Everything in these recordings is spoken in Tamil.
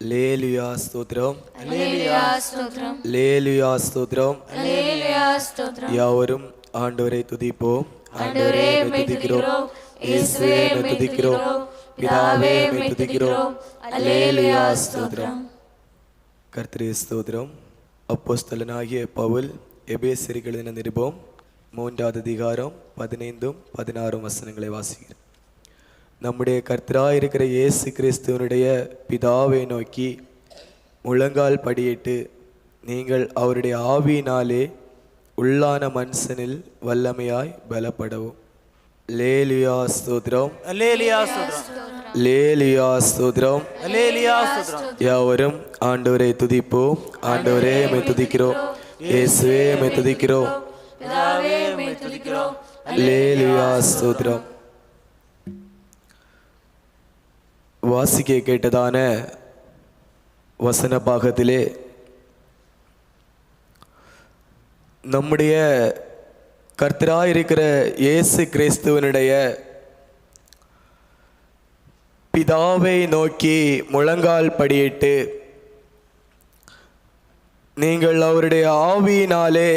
லேலுயா ஸ்தோத்திரம் அல்லேலூயா ஸ்தோத்திரம் லேலுயா ஸ்தோத்திரம் அல்லேலூயா ஸ்தோத்திரம் யாவரும் ஆண்டவரை துதிப்போம் ஆண்டவரே மை துதிக்கிறோம் இயேசுவே மை துதிக்கிறோம் பிதாவே மை துதிக்கிறோம் அல்லேலூயா ஸ்தோத்திரம் கர்த்தரே ஸ்தோத்திரம் அப்போஸ்தலனாகிய பவுல் எபேசியருக்கு எழுதின நிருபம் மூன்றாவது அதிகாரம் பதினைந்தும் பதினாறும் வசனங்களை வாசிக்கிறேன் நம்முடைய கர்த்தராய் இருக்கிற இயேசு கிறிஸ்துவனுடைய பிதாவை நோக்கி முழங்கால் படியிட்டு நீங்கள் அவருடைய ஆவியினாலே உள்ளான மனுஷனில் வல்லமையாய் பலப்படவும். லேலியா ஸ்தோத்திரம். லேலியா ஸ்தோத்திரம். அல்லேலியா ஸ்தோத்திரம். யாவரும் ஆண்டவரை துதிப்போம். ஆண்டவரே மை துதிக்கிறோம். இயேசுவே மை துதிக்கிறோம். லேலியா ஸ்தோத்திரம். வாசிக்க கேட்டதான வசன பாகத்திலே நம்முடைய கர்த்தராய் இருக்கிற இயேசு கிறிஸ்துவனுடைய பிதாவை நோக்கி முழங்கால் படியிட்டு நீங்கள் அவருடைய ஆவியினாலே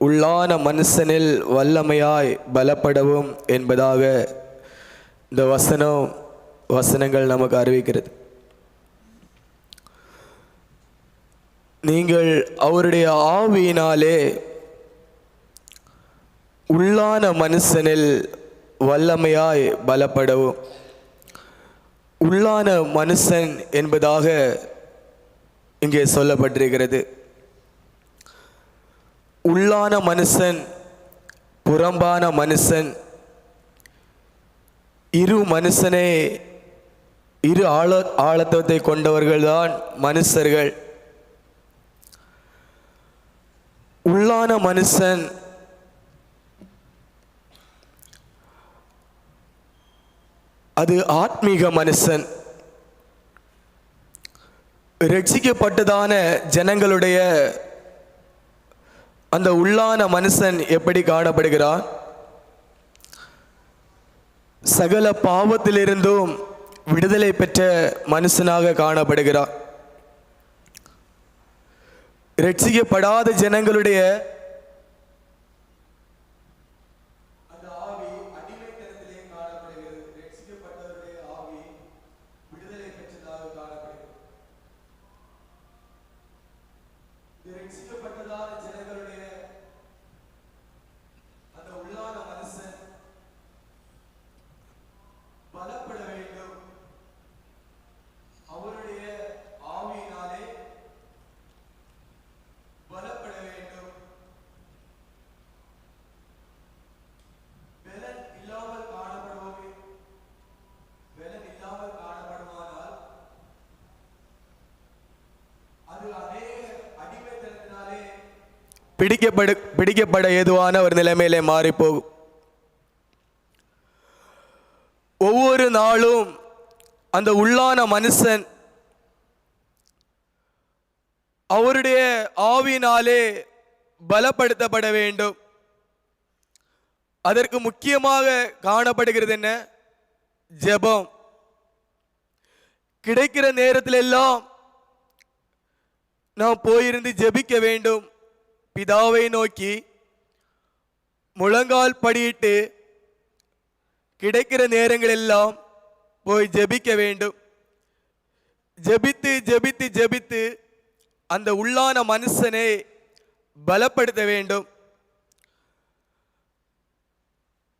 உள்ளான மனுஷனில் வல்லமையாய் பலப்படவும் என்பதாக இந்த வசனம் வசனங்கள் நமக்கு அறிவிக்கிறது. நீங்கள் அவருடைய ஆவியினாலே உள்ளான மனுஷனில் வல்லமையாய் பலப்படவும். உள்ளான மனுஷன் என்பதாக இங்கே சொல்லப்பட்டிருக்கிறது. உள்ளான மனுஷன் புறம்பான மனுஷன் இரு மனுஷனே இரு ஆழ ஆழத்துவத்தை கொண்டவர்கள்தான் மனுஷர்கள். உள்ளான மனுஷன் அது ஆத்மீக மனுஷன். ரட்சிக்கப்பட்டதான ஜனங்களுடைய அந்த உள்ளான மனுஷன் எப்படி காணப்படுகிறான்? சகல பாவத்திலிருந்தும் விடுதலை பெற்ற மனுஷனாக காணப்படுகிறார். ரட்சிக்கப்படாத ஜனங்களுடைய அந்த ஆவி அடிமைத்தனத்திலே காணப்படுகிறது ரட்சிக்கப்பட்டவருடைய ஆவி விடுதலை பெற்றதாக காணப்படுகிறது இது ரட்சிக்கப்பட்டதான ஜனங்களுடைய அந்த உள்ளான மனுஷன் பலப்பட வேண்டும் அவருடைய ஆவியினாலே பலப்பட வேண்டும் பலன் இல்லாமல் காணப்படுவோமே பலன் இல்லாமல் காணப்படுமானால் அது அநேக அடிமைத்தனத்தினாலே பிடிக்கப்படு பிடிக்கப்பட ஏதுவான ஒரு நிலைமையிலே மாறிப்போகும் ஒவ்வொரு நாளும் அந்த உள்ளான மனுஷன் அவருடைய ஆவினாலே பலப்படுத்தப்பட வேண்டும். அதற்கு முக்கியமாக காணப்படுகிறது என்ன? ஜெபம். கிடைக்கிற நேரத்தில் எல்லாம் நாம் போயிருந்து ஜெபிக்க வேண்டும். பிதாவை நோக்கி முழங்கால் படியிட்டு கிடைக்கிற நேரங்களெல்லாம் போய் ஜெபிக்க வேண்டும். ஜெபித்து ஜெபித்து ஜெபித்து அந்த உள்ளான மனுஷனை பலப்படுத்த வேண்டும்.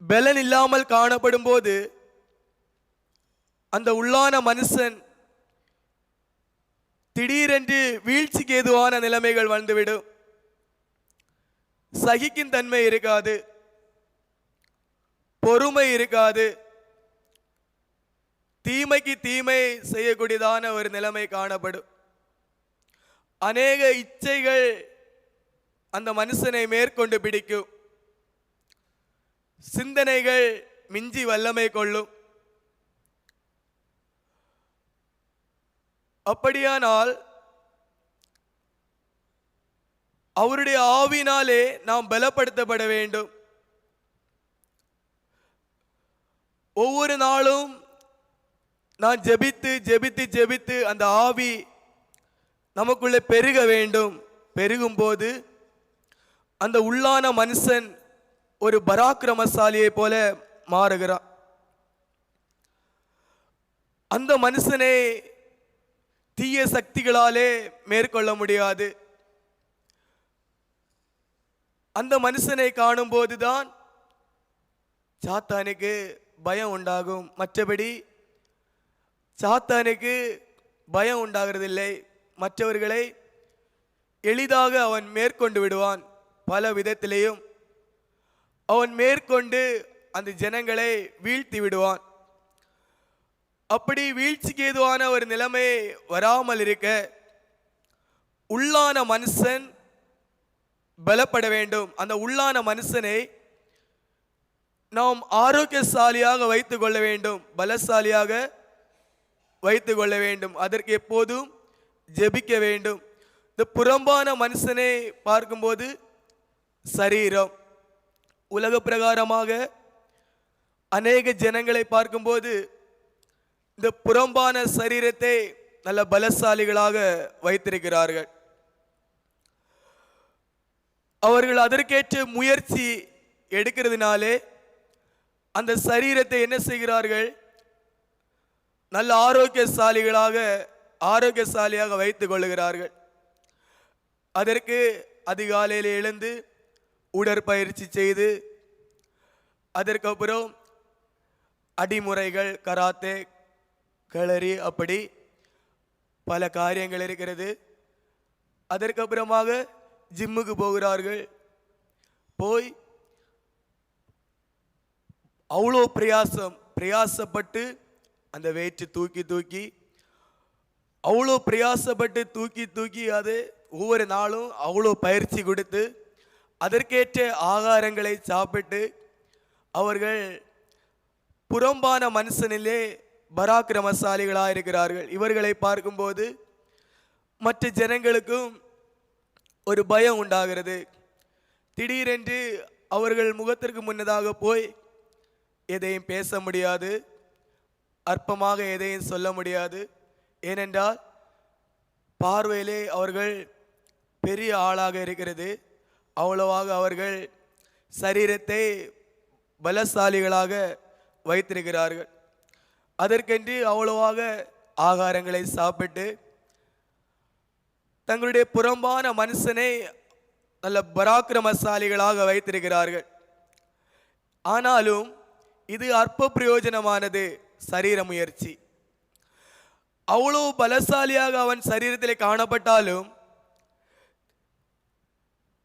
பலன் இல்லாமல் காணப்படும் போது அந்த உள்ளான மனுஷன் திடீரென்று வீழ்ச்சிக்கு ஏதுவான நிலைமைகள் வந்துவிடும். சகிக்கும் தன்மை இருக்காது. பொறுமை இருக்காது. தீமைக்கு தீமை செய்யக்கூடியதான ஒரு நிலைமை காணப்படும். அநேக இச்சைகள் அந்த மனுஷனை மேற்கொண்டு பிடிக்கும். சிந்தனைகள் மிஞ்சி வல்லமை கொள்ளும். அப்படியானால் அவருடைய ஆவினாலே நாம் பலப்படுத்தப்பட வேண்டும். ஒவ்வொரு நாளும் நான் ஜெபித்து ஜெபித்து ஜெபித்து அந்த ஆவி நமக்குள்ளே பெருக வேண்டும். பெருகும்போது அந்த உள்ளான மனுஷன் ஒரு பராக்கிரமசாலியை போல மாறுகிறான். அந்த மனுஷனை தீய சக்திகளாலே மேற்கொள்ள முடியாது. அந்த மனுஷனை காணும்போதுதான் சாத்தானுக்கு பயம் உண்டாகும். மற்றபடி சாத்தானுக்கு பயம் உண்டாகிறதில்லை. மற்றவர்களை எளிதாக அவன் மேற்கொண்டு விடுவான். பல விதத்திலேயும் அவன் மேற்கொண்டு அந்த ஜனங்களை வீழ்த்தி விடுவான். அப்படி வீழ்ச்சிக்கு ஏதுவான ஒரு நிலைமை வராமல் இருக்க உள்ளான மனுஷன் பலப்பட வேண்டும். அந்த உள்ளான மனுஷனை நாம் ஆரோக்கியசாலியாக வைத்து கொள்ள வேண்டும். பலசாலியாக வைத்து கொள்ள வேண்டும். அதற்கு எப்போதும் ஜெபிக்க வேண்டும். இந்த புறம்பான மனுஷனை பார்க்கும்போது சரீரம். உலக பிரகாரமாக அநேக ஜனங்களை பார்க்கும்போது இந்த புறம்பான சரீரத்தை நல்ல பலசாலிகளாக வைத்திருக்கிறார்கள். அவர்கள் அதற்கேற்ற முயற்சி எடுக்கிறதுனாலே அந்த சரீரத்தை என்ன செய்கிறார்கள்? நல்ல ஆரோக்கியசாலிகளாக ஆரோக்கியசாலியாக வைத்து கொள்ளுகிறார்கள். அதற்கு அதிகாலையில் எழுந்து உடற்பயிற்சி செய்து அதற்கப்புறம் அடிமுறைகள் கராத்தே களரி அப்படி பல காரியங்கள் இருக்கிறது. அதற்கப்புறமாக ஜிம்முக்கு போகிறார்கள். போய் அவ்வளோ பிரயாசம் பிரயாசப்பட்டு அந்த வெயிட்டு தூக்கி தூக்கி அவ்வளோ பிரயாசப்பட்டு தூக்கி தூக்கி அது ஒவ்வொரு நாளும் அவ்வளோ பயிற்சி கொடுத்து அதற்கேற்ற ஆகாரங்களை சாப்பிட்டு அவர்கள் புறம்பான மனுஷனிலே பராக்கிரமசாலிகளாக இருக்கிறார்கள் இவர்களை பார்க்கும்போது மற்ற ஜனங்களுக்கும் ஒரு பயம் உண்டாகிறது. திடீரென்று அவர்கள் முகத்திற்கு முன்னதாக போய் எதையும் பேச முடியாது. அற்பமாக எதையும் சொல்ல முடியாது. ஏனென்றால் பார்வையிலே அவர்கள் பெரிய ஆளாக இருக்கிறது. அவ்வளவாக அவர்கள் சரீரத்தை பலசாலிகளாக வைத்திருக்கிறார்கள். அதற்கென்று அவ்வளவாக ஆகாரங்களை சாப்பிட்டு தங்களுடைய புறம்பான மனுஷனை நல்ல பராக்கிரமசாலிகளாக வைத்திருக்கிறார்கள். ஆனாலும் இது அற்ப பிரயோஜனமானது சரீர முயற்சி. அவ்வளோ பலசாலியாக அவன் சரீரத்தில் காணப்பட்டாலும்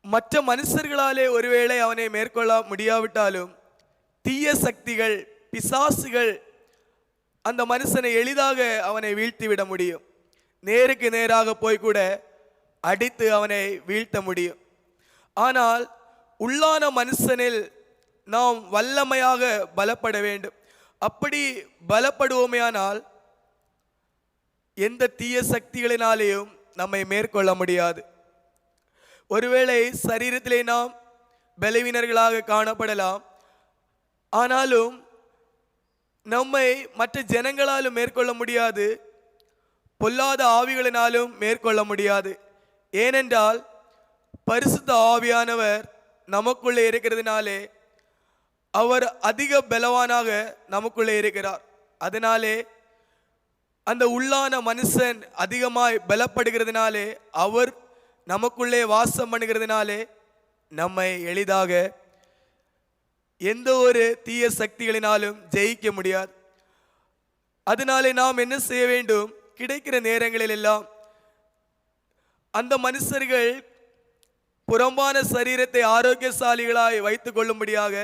மற்ற மனுஷர்களாலே ஒருவேளை அவனை மேற்கொள்ள முடியாவிட்டாலும் தீய சக்திகள் பிசாசுகள் அந்த மனுஷனை எளிதாக அவனை வீழ்த்திவிட முடியும். நேருக்கு நேராக போய் கூட அடித்து அவனை வீழ்த்த முடியும். ஆனால் உள்ளான மனுஷனில் நாம் வல்லமையாக பலப்பட வேண்டும். அப்படி பலப்படுவோமேயானால் எந்த தீய சக்திகளினாலேயும் நம்மை மேற்கொள்ள முடியாது. ஒருவேளை சரீரத்திலே நாம் பலவீனர்களாக காணப்படலாம். ஆனாலும் நம்மை மற்ற ஜனங்களாலும் மேற்கொள்ள முடியாது. பொல்லாத ஆவிகளினாலும் மேற்கொள்ள முடியாது. ஏனென்றால் பரிசுத்த ஆவியானவர் நமக்குள்ளே இருக்கிறதுனாலே அவர் அதிக பலவானாக நமக்குள்ளே இருக்கிறார். அதனாலே அந்த உள்ளான மனுஷன் அதிகமாய் பலப்படுகிறதுனாலே அவர் நமக்குள்ளே வாசம் பண்ணுகிறதுனாலே நம்மை எளிதாக எந்த ஒரு தீய சக்திகளினாலும் ஜெயிக்க முடியாது. அதனாலே நாம் என்ன செய்ய வேண்டும்? கிடைக்கிற நேரங்களில் எல்லாம் அந்த மனுஷர்கள் புறம்பான சரீரத்தை ஆரோக்கியசாலிகளாய் வைத்து கொள்ளும்படியாக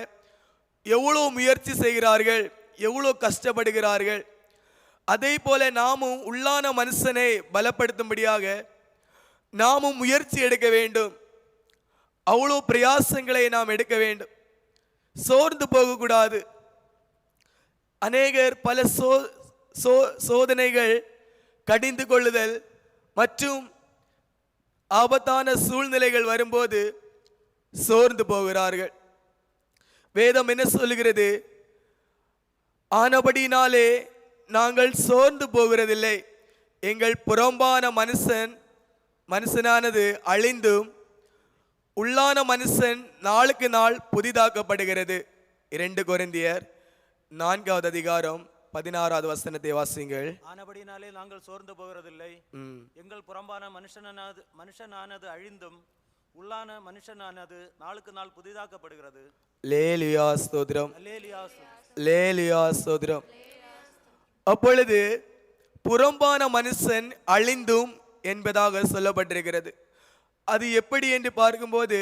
எவ்வளோ முயற்சி செய்கிறார்கள் எவ்வளோ கஷ்டப்படுகிறார்கள். அதே போல நாமும் உள்ளான மனுஷனை பலப்படுத்தும்படியாக நாமும் முயற்சி எடுக்க வேண்டும். அவ்வளோ பிரயாசங்களை நாம் எடுக்க வேண்டும். சோர்ந்து போகக்கூடாது. அநேகர் பல சோ சோ சோதனைகள் கடிந்து கொள்ளுதல் மற்றும் ஆபத்தான சூழ்நிலைகள் வரும்போது சோர்ந்து போகிறார்கள். வேதம் என்ன சொல்லுகிறது? ஆனபடினாலே நாங்கள் சோர்ந்து போகிறதில்லை. எங்கள் புறம்பான மனுஷன் மனுஷனானது அழிந்தும் உள்ளான மனுஷன் நாளுக்கு நாள் புதிதாக்கப்படுகிறது. இரண்டு குறைந்தியர் நான்காவது அதிகாரம் பதினாறாவது வசனத்தை வாசிங்கள் ஆனபடினாலே நாங்கள் சோர்ந்து போகிறதில்லை. எங்கள் புறம்பான மனுஷனானது மனுஷனானது அழிந்தும் உள்ளான மனுஷனானது நாளுக்கு நாள் புதிதாக்கப்படுகிறது. லேலியா ஸ்தோத்திரம். லேலியா ஸ்தோத்திரம். அப்பொழுது புறம்பான மனுஷன் அழிந்தும் என்பதாக சொல்லப்பட்டிருக்கிறது. அது எப்படி என்று பார்க்கும்போது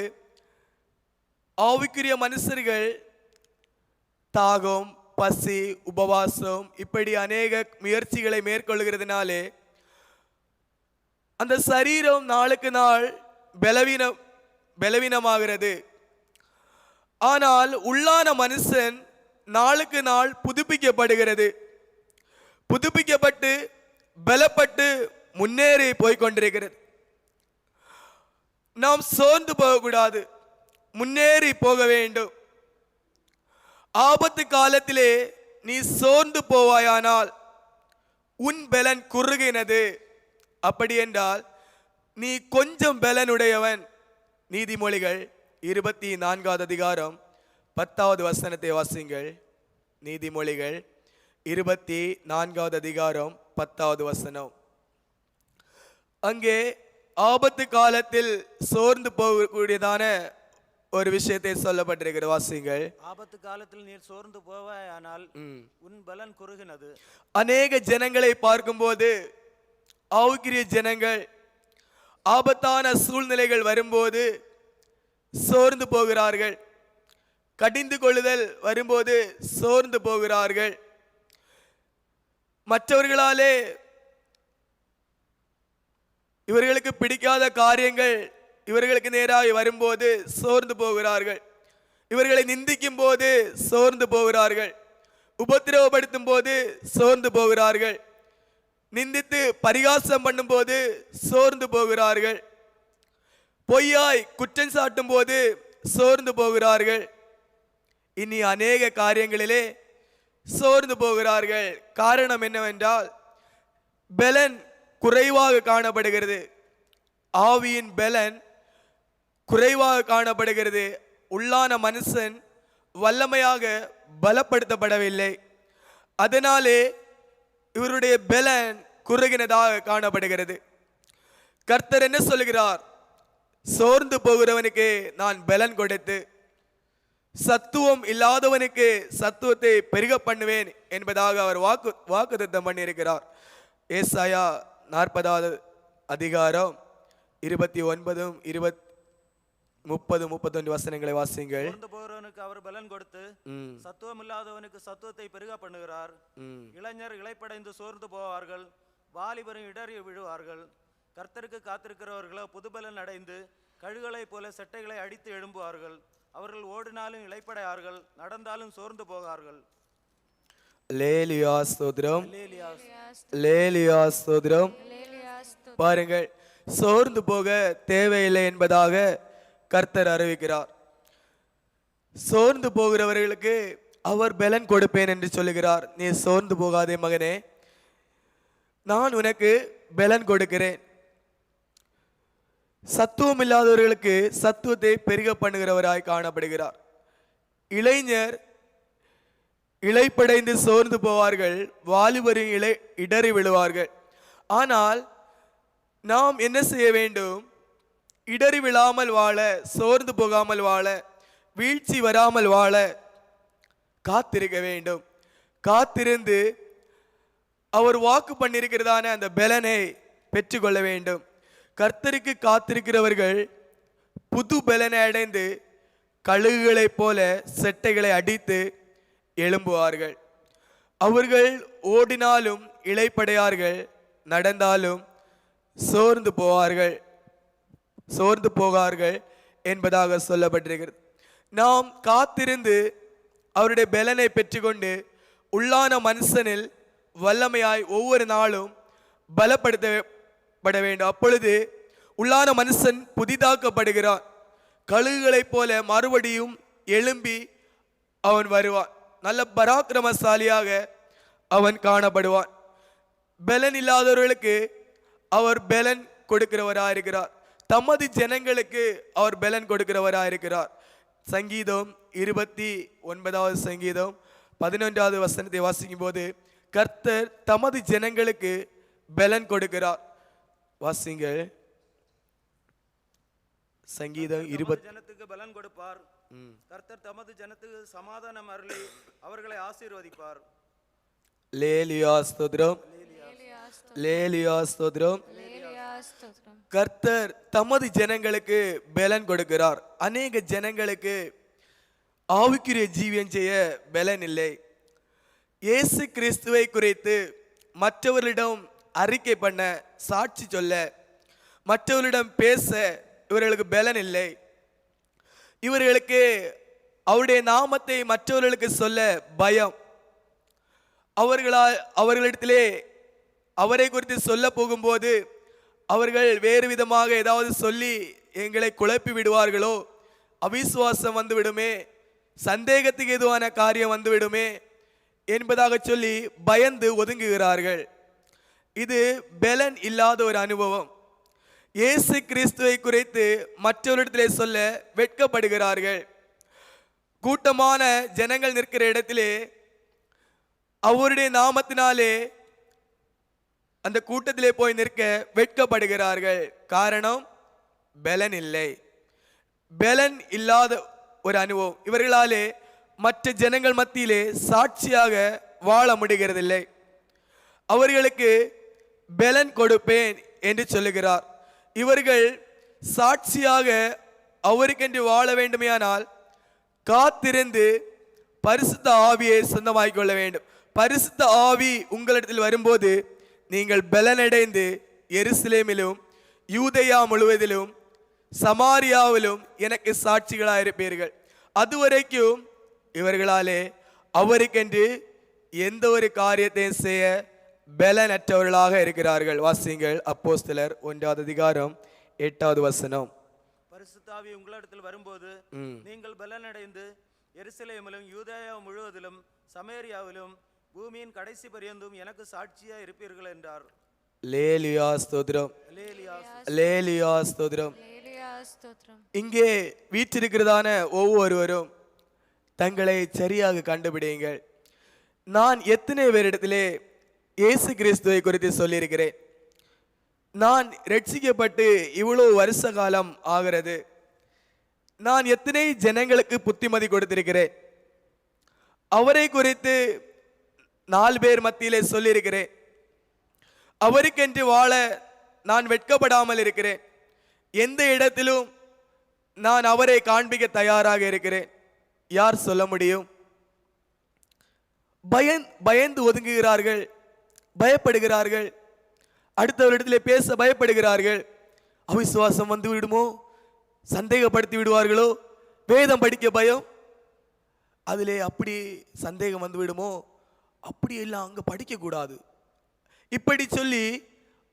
ஆவிக்குரிய மனுஷர்கள் தாகம் பசி உபவாசம் இப்படி அநேக முயற்சிகளை மேற்கொள்கிறதுனாலே அந்த சரீரம் நாளுக்கு நாள் பலவீனம் பலவீனமாகிறது. ஆனால் உள்ளான மனுஷன் நாளுக்கு நாள் புதுப்பிக்கப்படுகிறது. புதுப்பிக்கப்பட்டு பலப்பட்டு முன்னேறி போய்கொண்டிருக்கிறது நாம் சோர்ந்து போகக்கூடாது. முன்னேறி போக வேண்டும். ஆபத்து காலத்திலே நீ சோர்ந்து போவாயானால் உன் பலன் குறுகினது. அப்படி என்றால் நீ கொஞ்சம் பலனுடையவன். நீதிமொழிகள் இருபத்தி நான்காவது அதிகாரம் பத்தாவது வசனத்தை வாசிங்கள் நீதிமொழிகள் இருபத்தி நான்காவது அதிகாரம் பத்தாவது வசனம். அங்கே ஆபத்து காலத்தில் சோர்ந்து போகக்கூடியதான ஒரு விஷயத்தை சொல்லப்பட்டிருக்கிறது வாசிங்கள் ஆபத்து காலத்தில் நீர் சோர்ந்து போவாயானால் உன் பலன் குறுகினது. அநேக ஜனங்களை பார்க்கும்போது ஆவுக்கிரிய ஜனங்கள் ஆபத்தான சூழ்நிலைகள் வரும்போது சோர்ந்து போகிறார்கள். கடிந்து கொள்ளுதல் வரும்போது சோர்ந்து போகிறார்கள். மற்றவர்களாலே இவர்களுக்கு பிடிக்காத காரியங்கள் இவர்களுக்கு நேராக வரும்போது சோர்ந்து போகிறார்கள். இவர்களை நிந்திக்கும் போது சோர்ந்து போகிறார்கள். உபத்திரவப்படுத்தும் போது சோர்ந்து போகிறார்கள். நிந்தித்து பரிகாசம் பண்ணும்போது சோர்ந்து போகிறார்கள். பொய்யாய் குற்றம் சாட்டும் போது சோர்ந்து போகிறார்கள். இனி அநேக காரியங்களிலே சோர்ந்து போகிறார்கள். காரணம் என்னவென்றால் பலன் குறைவாக காணப்படுகிறது. ஆவியின் பலன் குறைவாக காணப்படுகிறது. உள்ளான மனுஷன் வல்லமையாக பலப்படுத்தப்படவில்லை. அதனாலே இவருடைய பலன் குறுகினதாக காணப்படுகிறது. கர்த்தர் என்ன சொல்கிறார்? சோர்ந்து போகிறவனுக்கு நான் பலன் கொடுத்து சத்துவம் இல்லாதவனுக்கு சத்துவத்தை பெருக பண்ணுவேன் என்பதாக அவர் வாக்கு வாக்குத்தத்தம் பண்ணியிருக்கிறார். ஏசாயா நாற்பதாவது அதிகாரம் இருபத்தி ஒன்பதும் இருபத் முப்பது முப்பத்தொன்று வசனங்களை வாசிங்கள் போகிறவனுக்கு அவர் பலன் கொடுத்து சத்துவம் இல்லாதவனுக்கு சத்துவத்தை பெருக பண்ணுகிறார். இளைஞர் இளைப்படைந்து சோர்ந்து போவார்கள் வாலிபரும் இடறி விழுவார்கள். கர்த்தருக்கு காத்திருக்கிறவர்களோ புதுபலன் அடைந்து கழுகளைப் போல செட்டைகளை அடித்து எழும்புவார்கள். அவர்கள் ஓடினாலும் இளைப்படையார்கள் நடந்தாலும் சோர்ந்து போகார்கள். லேலியா ஸ்தோத்திரம். அல்லேலியா லேலியா ஸ்தோத்திரம். பாருங்கள் சோர்ந்து போக தேவையில்லை என்பதாக கர்த்தர் அறிவிக்கிறார். சோர்ந்து போகிறவர்களுக்கு அவர் பலன் கொடுப்பேன் என்று சொல்லுகிறார். நீ சோர்ந்து போகாதே மகனே. நான் உனக்கு பலன் கொடுக்கிறேன். சத்துவம் இல்லாதவர்களுக்கு சத்துவத்தை பெருக பண்ணுகிறவராய் காணப்படுகிறார். இளைஞர் இழைப்படைந்து சோர்ந்து போவார்கள். வாலிபரின் இலை இடறி விழுவார்கள். ஆனால் நாம் என்ன செய்ய வேண்டும்? இடறி விழாமல் வாழ சோர்ந்து போகாமல் வாழ வீழ்ச்சி வராமல் வாழ காத்திருக்க வேண்டும். காத்திருந்து அவர் வாக்கு பண்ணியிருக்கிறதான அந்த பலனை பெற்றுக்கொள்ள வேண்டும். கர்த்தருக்கு காத்திருக்கிறவர்கள் புது பலனை அடைந்து கழுகுகளைப் போல செட்டைகளை அடித்து எழும்புவார்கள். அவர்கள் ஓடினாலும் இளைப்படையார்கள் நடந்தாலும் சோர்ந்து போவார்கள். சோர்ந்து போகார்கள் என்பதாக சொல்லப்பட்டிருக்கிறது. நாம் காத்திருந்து அவருடைய பலனை பெற்றுக்கொண்டு உள்ளான மனுஷனில் வல்லமையாய் ஒவ்வொரு நாளும் பலப்படுத்தப்பட வேண்டும். அப்பொழுது உள்ளான மனுஷன் புதிதாக்கப்படுகிறான். கழுகுகளைப் போல மறுபடியும் எழும்பி அவன் வருவான். நல்ல பராக்கிரமசாலியாக அவன் காணப்படுவான். பலன் இல்லாதவர்களுக்கு அவர் பலன் கொடுக்கிறவராயிருக்கிறார். தமது ஜனங்களுக்கு அவர் பலன் கொடுக்கிறவராயிருக்கிறார். சங்கீதம் இருபத்தி ஒன்பதாவது சங்கீதம் பதினொன்றாவது வசனத்தை வாசிக்கும் போது கர்த்தர் தமது ஜனங்களுக்கு பலன் கொடுக்கிறார். வாசிங்கள் சங்கீதம் இருபத் ஜனத்துக்கு பலன் கொடுப்பார். கர்த்தர் தமது ஜனத்துக்கு சமாதானம் அருளி அவர்களை ஆசீர்வதிப்பார். லேலியா ஸ்தோத்திரம். ஹalleluya லேலியா ஸ்தோத்திரம். கர்த்தர் தமது ஜனங்களுக்கு பலன் கொடுக்கிறார். அநேக ஜனங்களுக்கு ஆவிக்குரிய ஜீவியம் செய்ய பலன் இல்லை. இயேசு கிறிஸ்துவை குறித்து மற்றவர்களிடம் அறிக்கை பண்ண சாட்சி சொல்ல மற்றவர்களிடம் பேச இவர்களுக்கு பலன் இல்லை. இவர்களுக்கு அவருடைய நாமத்தை மற்றவர்களுக்கு சொல்ல பயம். அவர்களால் அவர்களிடத்திலே அவரை குறித்து சொல்ல போகும்போது அவர்கள் வேறு விதமாக ஏதாவது சொல்லி எங்களை குழப்பி விடுவார்களோ? அவிசுவாசம் வந்துவிடுமே. சந்தேகத்துக்கு எதுவான காரியம் வந்துவிடுமே என்பதாக சொல்லி பயந்து ஒதுங்குகிறார்கள். இது பெலன் இல்லாத ஒரு அனுபவம். இயேசு கிறிஸ்துவை குறித்து மற்றவரிடத்திலே சொல்ல வெட்கப்படுகிறார்கள். கூட்டமான ஜனங்கள் நிற்கிற இடத்திலே அவருடைய நாமத்தினாலே அந்த கூட்டத்திலே போய் நிற்க வெட்கப்படுகிறார்கள். காரணம் பெலன் இல்லை. பெலன் இல்லாத ஒரு அனுபவம். இவர்களாலே மற்ற ஜனங்கள் மத்தியிலே சாட்சியாக வாழ முடிகிறதில்லை. அவர்களுக்கு பெலன் கொடுப்பேன் என்று சொல்லுகிறார். இவர்கள் சாட்சியாக அவருக்கென்று வாழ வேண்டுமையானால் காத்திருந்து பரிசுத்த ஆவியை சொந்தமாக்கிக் கொள்ள வேண்டும். பரிசுத்த ஆவி உங்களிடத்தில் வரும்போது நீங்கள் பலனடைந்து எருசலேமிலும் யூதேயா முழுவதிலும் சமாரியாவிலும் எனக்கு சாட்சிகளாக இருப்பீர்கள். அதுவரைக்கும் இவர்களாலே அவருக்கென்று எந்த ஒரு காரியத்தையும் செய்ய பலனற்றவர்களாக இருக்கிறார்கள். வாசிங்கள் அப்போஸ்தலர் ஒன்றாவது அதிகாரம் எட்டாவது வசனம். பரிசுத்தாவி உங்களிடத்தில் வரும்போது நீங்கள் பலனடைந்து எருசலேமிலும் யூதேயா முழுவதிலும் சமேரியாவிலும் பூமியின் கடைசி பரியந்தும் எனக்கு சாட்சியா இருப்பீர்கள் என்றார். லேலியா ஸ்தோத்திரம். லேலியா ஸ்தோத்திரம். ஹalleluya ஸ்தோத்திரம். இங்கே வீற்றிருக்கிறதான ஒவ்வொருவரும் தங்களை சரியாக கண்டுபிடியுங்கள். நான் எத்தனை பேரிடத்திலே இயேசு கிறிஸ்துவை குறித்து சொல்லியிருக்கிறேன். நான் ரட்சிக்கப்பட்டு இவ்வளவு வருஷ காலம் ஆகிறது. நான் எத்தனை ஜனங்களுக்கு புத்திமதி கொடுத்திருக்கிறேன். அவரை குறித்து நாலு பேர் மத்தியிலே சொல்லியிருக்கிறேன். அவருக்கென்று வாழ நான் வெட்கப்படாமல் இருக்கிறேன். எந்த இடத்திலும் நான் அவரை காண்பிக்க தயாராக இருக்கிறேன். யார் சொல்ல முடியும்? பயன் பயந்து ஒதுங்குகிறார்கள் பயப்படுகிறார்கள். அடுத்தவரிடத்தில் பேச பயப்படுகிறார்கள். அவிசுவாசம் வந்து விடுமோ? சந்தேகப்படுத்தி விடுவார்களோ? வேதம் படிக்க பயம்? அதிலே அப்படி சந்தேகம் வந்து விடுமோ? அப்படியெல்லாம் அங்கே படிக்கக்கூடாது. இப்படி சொல்லி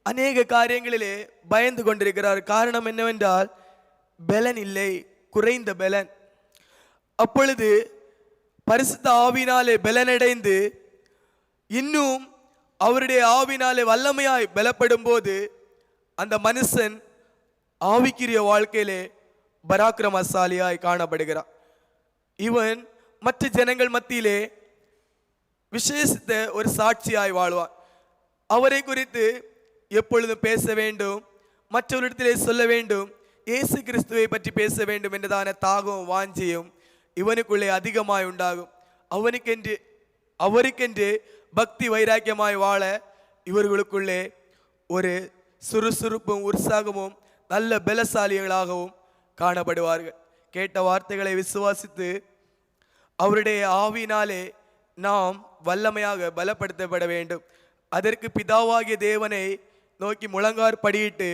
அநேக காரியங்களிலே பயந்து கொண்டிருக்கிறார். காரணம் என்னவென்றால் பலன் இல்லை குறைந்த பலன். அப்பொழுது பரிசுத்த ஆவினாலே பலனடைந்து இன்னும் அவருடைய ஆவினாலே வல்லமையாய் பலப்படும் போது அந்த மனுஷன் ஆவிக்குரிய வாழ்க்கையிலே பராக்கிரமசாலியாய் காணப்படுகிறான். இவன் மற்ற ஜனங்கள் மத்தியிலே விசேஷித்த ஒரு சாட்சியாய் வாழ்வார் அவரை குறித்து எப்பொழுதும் பேச வேண்டும் மற்றவரிடத்திலே சொல்ல வேண்டும் இயேசு கிறிஸ்துவை பற்றி பேச வேண்டும் என்றதான தாகம் வாஞ்சியும் இவனுக்குள்ளே அதிகமாய் உண்டாகும் அவனுக்கென்று அவருக்கென்று பக்தி வைராக்கியமாய் வாழ இவர்களுக்குள்ளே ஒரு சுறுசுறுப்பும் உற்சாகமும் நல்ல பலசாலிகளாகவும் காணப்படுவார்கள் கேட்ட வார்த்தைகளை விசுவாசித்து அவருடைய ஆவினாலே நாம் வல்லமையாக பலப்படுத்தப்பட வேண்டும். அதற்கு பிதாவாகிய தேவனை நோக்கி முழங்கார் படியிட்டு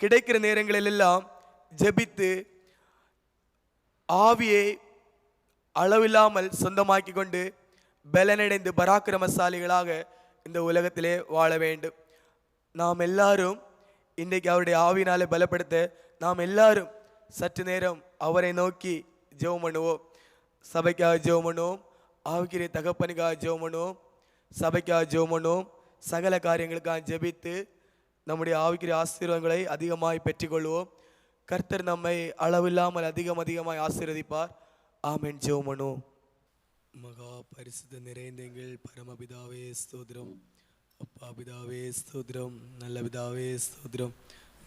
கிடைக்கிற நேரங்களிலெல்லாம் ஜெபித்து ஆவியை அளவில்லாமல் சொந்தமாக்கி கொண்டு பலனடைந்து பராக்கிரமசாலிகளாக இந்த உலகத்திலே வாழ வேண்டும். நாம் எல்லாரும் இன்றைக்கு அவருடைய ஆவினாலே பலப்படுத்த நாம் எல்லாரும் சற்று நேரம் அவரை நோக்கி ஜெபம் பண்ணுவோம். சபைக்காக ஜெபம் பண்ணுவோம். ஆவிக்கிற தகப்பனுக்காக ஜெபம் பண்ணுவோம். சபைக்காக ஜெபம் பண்ணுவோம். சகல காரியங்களுக்காக ஜெபித்து நம்முடைய ஆவிக்கிற ஆசீர்வாதங்களை அதிகமாய் பெற்றுக்கொள்வோம். கர்த்தர் நம்மை அளவில்லாமல் அதிகம் அதிகமாய் ஆசீர்வதிப்பார். ஆமென். ஜெபம் பண்ணுவோம். மகா பரிசுத்த நிறைந்த எங்கள் பரமபிதாவே ஸ்தோத்திரம். அப்பா பிதாவே ஸ்தோத்திரம். நல்ல பிதாவே ஸ்தோத்திரம்.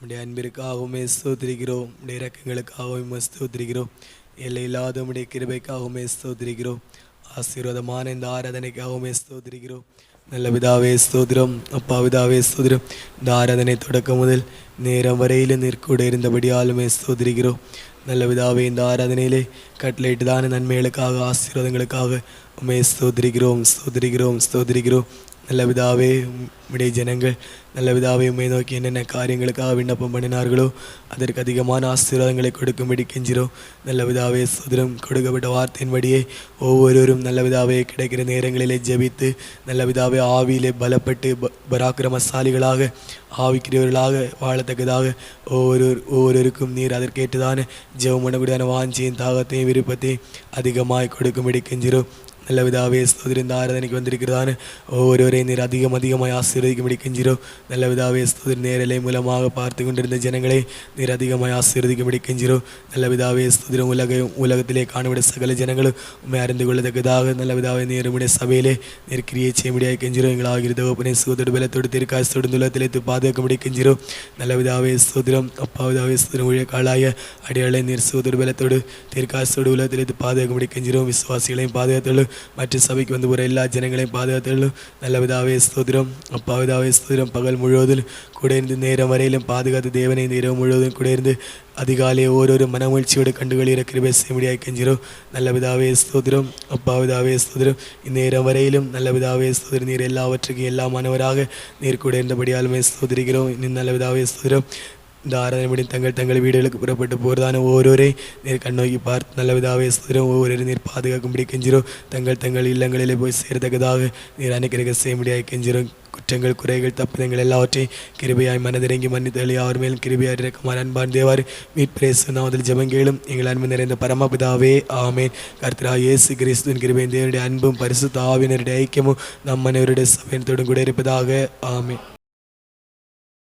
உடைய அன்பிற்காகவுமே ஸ்தோத்திரிக்கிறோம். உடைய இறக்கங்களுக்காகவும் ஸ்தோத்திரிக்கிறோம். எல்லை இல்லாத உடைய கிருபைக்காகவுமே ஸ்தோத்திரிக்கிறோம். ஆசீர்வாதமான இந்த ஆராதனைக்காகவுமே ஸ்தோத்திரிக்கிறோம் நல்ல பிதாவே ஸ்தோதிரம் அப்பா பிதாவே ஸ்தோதிரம் இந்த ஆராதனை தொடக்கம் முதல் நேரம் வரையிலும் நிற்கூட இருந்தபடியாலுமே ஸ்தோதிரிக்கிறோம் நல்ல விதாவே இந்த ஆராதனையிலே கட்லைட்டு கட்லேட்டுதான நன்மைகளுக்காக ஆசீர்வாதங்களுக்காக உமே ஸ்தோதிரிக்கிறோம் ஸ்தோதிரிக்கிறோம் ஸ்தோதிரிக்கிறோம் நல்ல பிதாவே உம்முடைய ஜனங்கள் நல்ல பிதாவே உண்மை நோக்கி என்னென்ன காரியங்களுக்காக விண்ணப்பம் பண்ணினார்களோ அதற்கு அதிகமான ஆசீர்வாதங்களை கொடுக்கும்படி கெஞ்சிரோம் நல்ல பிதாவே சுதரம் கொடுக்கப்பட்ட வார்த்தையின்படியே ஒவ்வொருவரும் நல்ல பிதாவே கிடைக்கிற நேரங்களிலே ஜெபித்து நல்ல பிதாவே ஆவியிலே பலப்பட்டு ப- பராக்கிரமசாலிகளாக ஆவிக்கிறவர்களாக வாழத்தக்கதாக ஒவ்வொரு ஒவ்வொருவருக்கும் நீர் அதற்கேற்றதான ஜெவமனகுடியான வாஞ்சியின் தாகத்தையும் விருப்பத்தையும் அதிகமாக கொடுக்கும்படி கெஞ்சிரோம் நல்ல விதாவே ஸ்தோதிரம் இந்த ஆராதனைக்கு வந்திருக்கிறதான ஒவ்வொருவரையும் நீர் அதிகம் அதிகமாய் ஆசீர்வதிக்கும்படி கெஞ்சிரோ நல்ல விதாவே ஸ்தோதிரம் நேரலை மூலமாக பார்த்து கொண்டிருந்த ஜனங்களை நீர் அதிகமாய் ஆசீர்வதிக்கும்படி கெஞ்சிரோ நல்ல விதாவே ஸ்தோதிரம் உலக உலகத்திலே காணப்பட சகல ஜனங்களும் உண்மை அறிந்து கொள்ளத்தக்கதாக நல்ல விதாவே நீர் உம்முடைய சபையிலே நீர் கிரியை செய்யும்படியாக கெஞ்சிரோ எங்களாக தகப்பனே சுகத்தோடு பலத்தோடு திருக்காசத்தோடு துலத்திலே பாதுகாக்கும்படி கெஞ்சிரோ நல்ல விதாவே ஸ்தோதிரம் அப்பா விதாவே ஸ்தோதிரம் ஊழியக்காளாய அடியாளை நீர் சுகத்தோடு பலத்தோடு திருக்காசத்தோடு உலகத்திலே பாதுகாக்கும்படி கெஞ்சிரோ விசுவாசிகளையும் பாதுகாத்தலும் மற்ற சபைக்கு வந்து போகிற எல்லா ஜனங்களையும் பாதுகாத்தலும் நல்ல ஸ்தோதிரம் அப்பா விதாவே ஸ்தோதிரம் பகல் முழுவதும் கூட இருந்து நேரம் வரையிலும் பாதுகாத்து தேவனை இந்த இரவு முழுவதும் கூட இருந்து அதிகாலை ஓரொரு மனமகிழ்ச்சியோடு கண்டுகளிற கிருபை செய்யும்படியாக கெஞ்சிரோ நல்ல விதாவே ஸ்தோதிரம் அப்பா விதாவே ஸ்தோதிரம் இந்நேரம் வரையிலும் நல்ல விதாவே ஸ்தோதிரம் நீர் எல்லாவற்றுக்கும் எல்லா மாணவராக நீர் கூட இருந்தபடியாலுமே ஸ்தோதிரிக்கிறோம் இன்னும் நல்ல விதாவே ஸ்தோதிரம் இந்த ஆராதனை முடி தங்கள் தங்கள் வீடுகளுக்கு புறப்பட்டு போகிறதான ஓரோரே. நீர் கண்ணோக்கி பார்த்து நல்ல விதாவே ஸ்திரம் ஒவ்வொரு நீர் பாதுகாக்கும்படி கெஞ்சிரும். தங்கள் தங்கள் இல்லங்களிலே போய் சேர்த்தக்கதாக நீர் அனுக்கிரக செய்யும்படியாக கெஞ்சிரும். குற்றங்கள் குறைகள் தப்புதங்கள் எல்லாவற்றையும் கிருபையாய் மனதிறங்கி மன்னித்தளி அவர் மேல் கிருபையாய் இறக்குமாறு அன்பான் தேவார். மீட்பிரேசு நாவதில் ஜபங்கேளும் எங்கள் அன்பு நிறைந்த பரமபிதாவே ஆமேன். கர்த்தரா இயேசு கிறிஸ்துவின் கிருபையின் தேவனுடைய அன்பும் பரிசு தாவினருடைய ஐக்கியமும் நம் மனைவருடைய சபையத்தோடும் கூட இருப்பதாக ஆமேன்.